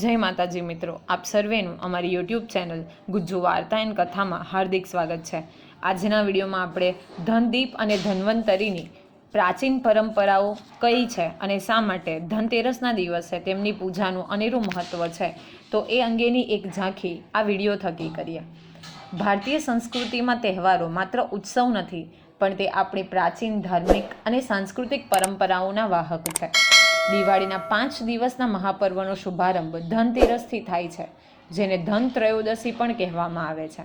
જય માતાજી મિત્રો, આપ સર્વેનું અમારી યુટ્યુબ ચેનલ ગુજ્જુ વાર્તા એન્ડ કથામાં હાર્દિક સ્વાગત છે. આજના વિડીયોમાં આપણે ધનદીપ અને ધન્વંતરીની પ્રાચીન પરંપરાઓ કઈ છે અને શા માટે ધનતેરસના દિવસે તેમની પૂજાનું અનેરું મહત્ત્વ છે? તો એ અંગેની એક ઝાંખી આ વીડિયો થકી કરીએ. ભારતીય સંસ્કૃતિમાં તહેવારો માત્ર ઉત્સવ નથી, પણ તે આપણી પ્રાચીન ધાર્મિક અને સાંસ્કૃતિક પરંપરાઓના વાહક છે. દિવાળીના પાંચ દિવસના મહાપર્વનો શુભારંભ ધનતેરસથી થાય છે, જેને ધન ત્રયોદશી પણ કહેવામાં આવે છે.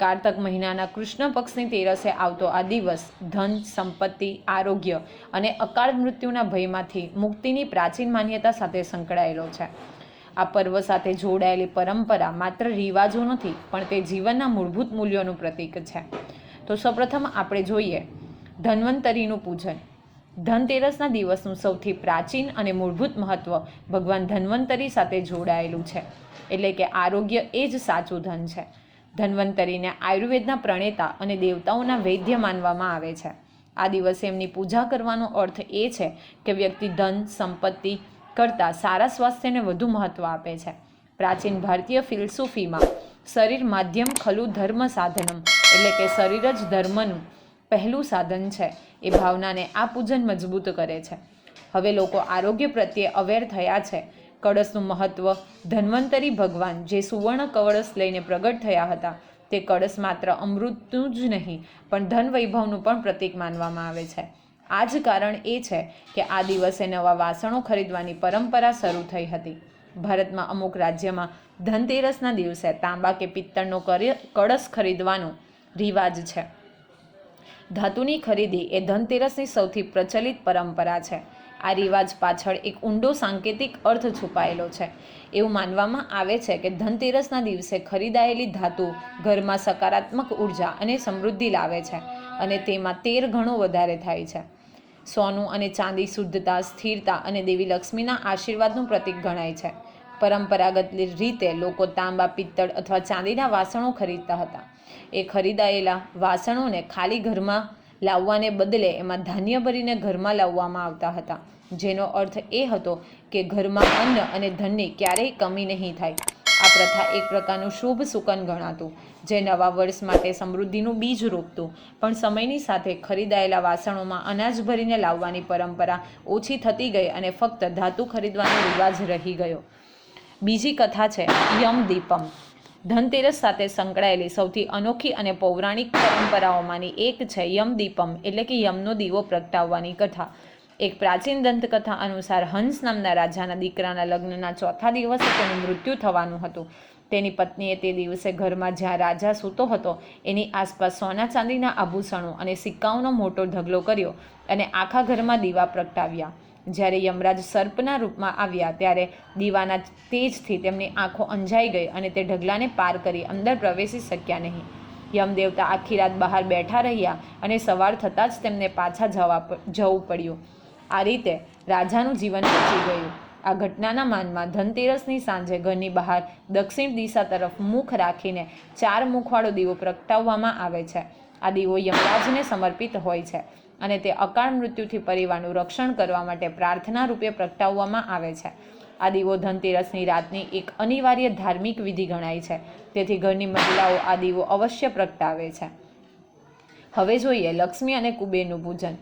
કારતક મહિનાના કૃષ્ણ પક્ષની તેરસે આવતો આ દિવસ ધન, સંપત્તિ, આરોગ્ય અને અકાળ મૃત્યુના ભયમાંથી મુક્તિની પ્રાચીન માન્યતા સાથે સંકળાયેલો છે. આ પર્વ સાથે જોડાયેલી પરંપરા માત્ર રિવાજો નથી, પણ તે જીવનના મૂળભૂત મૂલ્યોનું પ્રતીક છે. તો સૌપ્રથમ આપણે જોઈએ ધન્વંતરીનું પૂજન. ધનતેરસના દિવસનું સૌથી પ્રાચીન અને મૂળભૂત મહત્ત્વ ભગવાન ધન્વંતરી સાથે જોડાયેલું છે. એટલે કે આરોગ્ય એ જ સાચું ધન છે. ધન્વંતરીને આયુર્વેદના પ્રણેતા અને દેવતાઓના વૈદ્ય માનવામાં આવે છે. આ દિવસે એમની પૂજા કરવાનો અર્થ એ છે કે વ્યક્તિ ધન, સંપત્તિ કરતાં સારા સ્વાસ્થ્યને વધુ મહત્ત્વ આપે છે. પ્રાચીન ભારતીય ફિલસૂફીમાં શરીર માધ્યમ ખલું ધર્મ સાધનમ, એટલે કે શરીર જ ધર્મનું પહેલું સાધન છે એ ભાવનાને આ પૂજન મજબૂત કરે છે. હવે લોકો આરોગ્ય પ્રત્યે અવેર થયા છે. કળશનું મહત્ત્વ ધન્વંતરી ભગવાન જે સુવર્ણ કળશ લઈને પ્રગટ થયા હતા, તે કળશ માત્ર અમૃતનું જ નહીં, પણ ધન વૈભવનું પણ પ્રતીક માનવામાં આવે છે. આ જ કારણ એ છે કે આ દિવસે નવા વાસણો ખરીદવાની પરંપરા શરૂ થઈ હતી. ભારતમાં અમુક રાજ્યમાં ધનતેરસના દિવસે તાંબા કે પિત્તળનો કળશ ખરીદવાનો રિવાજ છે. ધાતુની ખરીદી એ ધનતેરસની સૌથી પ્રચલિત પરંપરા છે. આ રિવાજ પાછળ એક ઊંડો સાંકેતિક અર્થ છુપાયેલો છે. એવું માનવામાં આવે છે કે ધનતેરસના દિવસે ખરીદાયેલી ધાતુ ઘરમાં સકારાત્મક ઊર્જા અને સમૃદ્ધિ લાવે છે અને તેમાં તેર ગણો વધારે થાય છે. સોનું અને ચાંદી શુદ્ધતા, સ્થિરતા અને દેવી લક્ષ્મીના આશીર્વાદનું પ્રતીક ગણાય છે. પરંપરાગત રીતે લોકો તાંબા, પિત્તળ અથવા ચાંદીના વાસણો ખરીદતા હતા. એ ખરીદાયેલા વાસણોને ખાલી ઘરમાં લાવવાને બદલે એમાં ધાન્ય ભરીને ઘરમાં લાવવામાં આવતા હતા. જેનો અર્થ એ હતો કે ઘરમાં અન્ન અને ધનની ક્યારેય કમી નહીં થાય. આ પ્રથા એક પ્રકારનું શુભ સુકન ગણાતું, જે નવા વર્ષ માટે સમૃદ્ધિનું બીજ રોપતું. પણ સમયની સાથે ખરીદાયેલા વાસણોમાં અનાજ ભરીને લાવવાની પરંપરા ઓછી થતી ગઈ અને ફક્ત ધાતુ ખરીદવાનો રિવાજ રહી ગયો. બીજી કથા છે યમ દીપમ. ધનતેરસ સાથે સંકળાયેલી સૌથી અનોખી અને પૌરાણિક પરંપરાઓમાંની એક છે યમદીપમ, એટલે કે યમનો દીવો પ્રગટાવવાની કથા. એક પ્રાચીન દંતકથા અનુસાર હંસ નામના રાજાના દીકરાના લગ્નના ચોથા દિવસે તેનું મૃત્યુ થવાનું હતું. તેની પત્નીએ તે દિવસે ઘરમાં જ્યાં રાજા સૂતો હતો, એની આસપાસ સોના ચાંદીના આભૂષણો અને સિક્કાઓનો મોટો ઢગલો કર્યો અને આખા ઘરમાં દીવા પ્રગટાવ્યા. જ્યારે યમરાજ સર્પના રૂપમાં આવ્યા ત્યારે દીવાના તેજથી તેમની આંખો અંજાઈ ગઈ અને તે ઢગલાને પાર કરી અંદર પ્રવેશી શક્યા નહીં. યમદેવતા આખી રાત બહાર બેઠા રહ્યા અને સવાર થતાં જ તેમને પાછા જવા જવું પડ્યું. આ રીતે રાજાનું જીવન બચી ગયું. આ ઘટનાના માનમાં ધનતેરસની સાંજે ઘરની બહાર દક્ષિણ દિશા તરફ મુખ રાખીને ચાર મુખવાળો દીવો પ્રગટાવવામાં આવે છે. આ દીવો યમરાજને સમર્પિત હોય છે. અને તે અકાળ મૃત્યુથી પરિવારનું રક્ષણ કરવા માટે પ્રાર્થના રૂપે પ્રગટાવવામાં આવે છે. આ દીવો ધનતેરસની રાતની એક અનિવાર્ય ધાર્મિક વિધિ ગણાય છે. તેથી ઘરની મહિલાઓ આ દીવો અવશ્ય પ્રગટાવે છે. હવે જોઈએ લક્ષ્મી અને કુબેરનું પૂજન.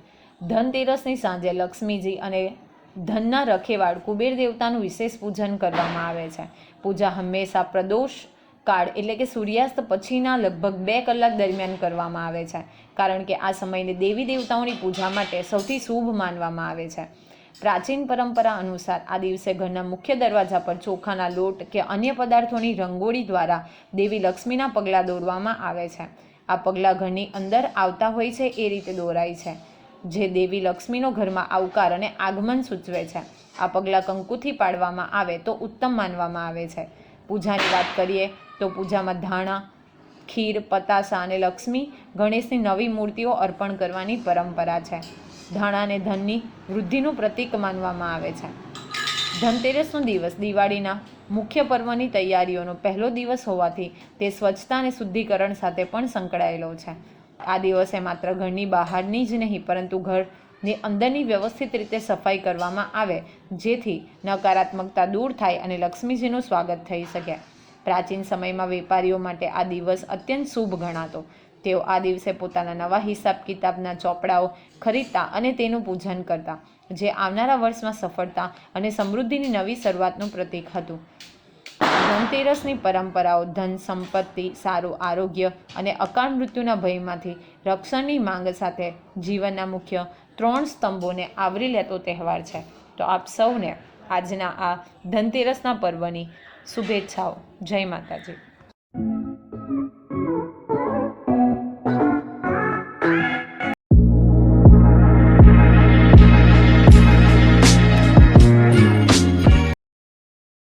ધનતેરસની સાંજે લક્ષ્મીજી અને ધનના રખેવાળ કુબેર દેવતાનું વિશેષ પૂજન કરવામાં આવે છે. પૂજા હંમેશા પ્રદોષ કાળ એટલે કે સૂર્યાસ્ત પછીના લગભગ બે કલાક દરમિયાન કરવામાં આવે છે. કારણ કે આ સમયને દેવી દેવતાઓની પૂજા માટે સૌથી શુભ માનવામાં આવે છે. પ્રાચીન પરંપરા અનુસાર આ દિવસે ઘરના મુખ્ય દરવાજા પર ચોખાના લોટ કે અન્ય પદાર્થોની રંગોળી દ્વારા દેવી લક્ષ્મીના પગલાં દોરવામાં આવે છે. આ પગલાં ઘરની અંદર આવતા હોય છે એ રીતે દોરાય છે. જે દેવી લક્ષ્મીનો ઘરમાં આવકાર અને આગમન સૂચવે છે. આ પગલાં કંકુથી પાડવામાં આવે તો ઉત્તમ માનવામાં આવે છે. પૂજાની વાત કરીએ તો પૂજામાં ધાણા, ખીર, પતાસા અને લક્ષ્મી ગણેશની નવી મૂર્તિઓ અર્પણ કરવાની પરંપરા છે. ધાણાને ધનની વૃદ્ધિનું પ્રતીક માનવામાં આવે છે. ધનતેરસનો દિવસ દિવાળીના મુખ્ય પર્વની તૈયારીઓનો પહેલો દિવસ હોવાથી તે સ્વચ્છતા અને શુદ્ધિકરણ સાથે પણ સંકળાયેલો છે. આ દિવસે માત્ર ઘરની બહારની જ નહીં, પરંતુ ઘરની અંદરની વ્યવસ્થિત રીતે સફાઈ કરવામાં આવે, જેથી નકારાત્મકતા દૂર થાય અને લક્ષ્મીજીનું સ્વાગત થઈ શકે. પ્રાચીન સમયમાં વેપારીઓ માટે આ દિવસ અત્યંત શુભ ગણાતો. તેઓ આ દિવસે પોતાના નવા હિસાબ કિતાબના ચોપડાઓ ખરીદતા અને તેનું પૂજન કરતા, જે આવનારા વર્ષમાં સફળતા અને સમૃદ્ધિની નવી શરૂઆતનું પ્રતીક હતું. ધનતેરસની પરંપરાઓ, ધન સંપત્તિ, સારું આરોગ્ય અને અકાળ મૃત્યુના ભયમાંથી રક્ષણની માંગ સાથે જીવનના મુખ્ય ત્રણ સ્તંભોને આવરી લેતો તહેવાર છે. તો આપ સૌને આજના આ ધનતેરસના પર્વની શુભેચ્છાઓ જય માતાજી